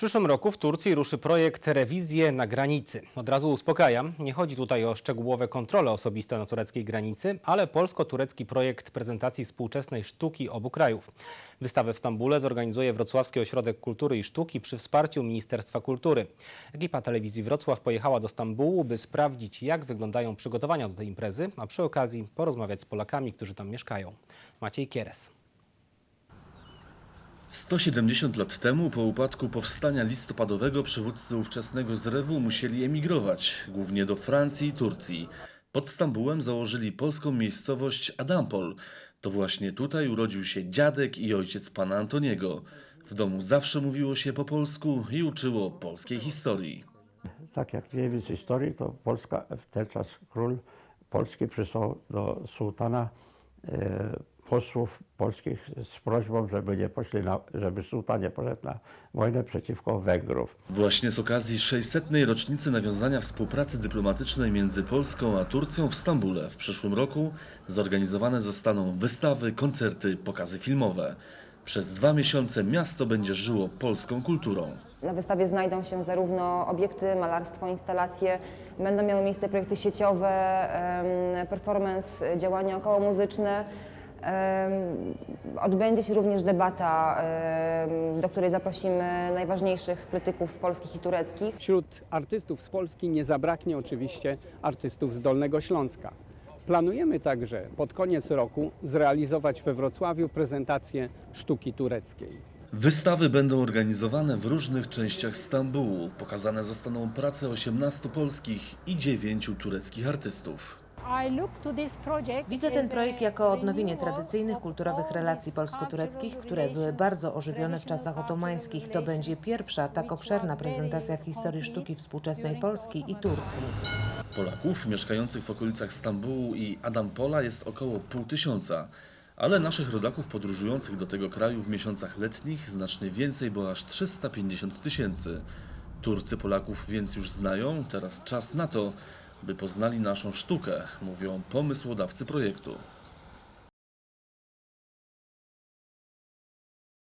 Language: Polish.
przyszłym roku w Turcji ruszy projekt Rewizje na granicy. Od razu uspokajam, nie chodzi tutaj o szczegółowe kontrole osobiste na tureckiej granicy, ale polsko-turecki projekt prezentacji współczesnej sztuki obu krajów. Wystawę w Stambule zorganizuje Wrocławski Ośrodek Kultury i Sztuki przy wsparciu Ministerstwa Kultury. Ekipa telewizji Wrocław pojechała do Stambułu, by sprawdzić, jak wyglądają przygotowania do tej imprezy, a przy okazji porozmawiać z Polakami, którzy tam mieszkają. Maciej Kieres. 170 lat temu, po upadku powstania listopadowego, przywódcy ówczesnego zrewu musieli emigrować, głównie do Francji i Turcji. Pod Stambułem założyli polską miejscowość Adampol. To właśnie tutaj urodził się dziadek i ojciec pana Antoniego. W domu zawsze mówiło się po polsku i uczyło polskiej historii. Tak jak wiemy z historii, to Polska, w ten czas król Polski przysłał do sułtana e, posłów polskich z prośbą, żeby nie poszli na, żeby sułtan nie poszedł na wojnę przeciwko Węgrów. Właśnie z okazji 600. rocznicy nawiązania współpracy dyplomatycznej między Polską a Turcją w Stambule w przyszłym roku zorganizowane zostaną wystawy, koncerty, pokazy filmowe. Przez dwa miesiące miasto będzie żyło polską kulturą. Na wystawie znajdą się zarówno obiekty, malarstwo, instalacje, będą miały miejsce projekty sieciowe, performance, działania okołomuzyczne. Em, Odbędzie się również debata, do której zaprosimy najważniejszych krytyków polskich i tureckich. Wśród artystów z Polski nie zabraknie oczywiście artystów z Dolnego Śląska. Planujemy także pod koniec roku zrealizować we Wrocławiu prezentację sztuki tureckiej. Wystawy będą organizowane w różnych częściach Stambułu. Pokazane zostaną prace 18 polskich i 9 tureckich artystów. Widzę ten projekt jako odnowienie tradycyjnych kulturowych relacji polsko-tureckich, które były bardzo ożywione w czasach otomańskich. To będzie pierwsza tak obszerna prezentacja w historii sztuki współczesnej Polski i Turcji. Polaków mieszkających w okolicach Stambułu i Adampola jest około pół tysiąca. Ale naszych rodaków podróżujących do tego kraju w miesiącach letnich znacznie więcej, bo aż 350 tysięcy. Turcy Polaków więc już znają, teraz czas na to, by poznali naszą sztukę, mówią pomysłodawcy projektu.